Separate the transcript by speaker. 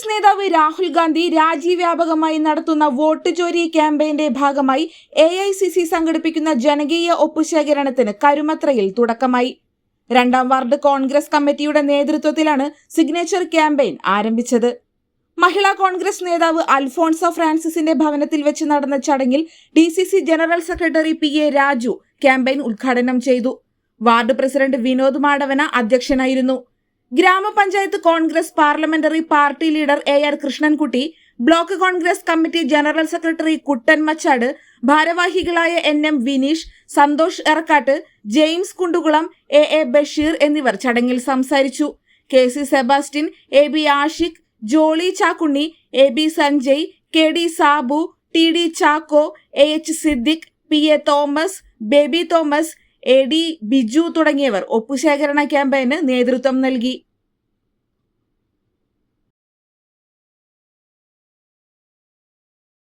Speaker 1: കോൺഗ്രസ് നേതാവ് രാഹുൽ ഗാന്ധി രാജ്യവ്യാപകമായി നടത്തുന്ന വോട്ട് ചോരി ക്യാമ്പയിന്റെ ഭാഗമായി എ ഐ സി സി സംഘടിപ്പിക്കുന്ന ജനകീയ ഒപ്പുശേഖരണത്തിന് കരുമത്രയിൽ തുടക്കമായി. രണ്ടാം വാർഡ് കോൺഗ്രസ് കമ്മിറ്റിയുടെ നേതൃത്വത്തിലാണ് സിഗ്നേച്ചർ ക്യാമ്പയിൻ ആരംഭിച്ചത്. മഹിളാ കോൺഗ്രസ് നേതാവ് അൽഫോൺസ ഫ്രാൻസിസിന്റെ ഭവനത്തിൽ വെച്ച് നടന്ന ചടങ്ങിൽ D C C general secretary P A Raju campaign ഉദ്ഘാടനം ചെയ്തു. വാർഡ് പ്രസിഡന്റ് വിനോദ് മാടവന അധ്യക്ഷനായിരുന്നു. ഗ്രാമപഞ്ചായത്ത് Congress parliamentary party leader A R Krishnankutty block Congress committee general secretary Kuttan Machad ഭാരവാഹികളായ N M Vineesh Santhosh Erakkat James Kundukulam A A Basheer എന്നിവർ ചടങ്ങിൽ സംസാരിച്ചു. K C Sebastian A B Ashiq Jolly Chakkunni A B Sanjay K D Sabu T D Chacko A H Siddique P A Thomas Baby Thomas A D Biju തുടങ്ങിയവർ ഒപ്പുശേഖരണ ക്യാമ്പയിന് നേതൃത്വം നൽകി.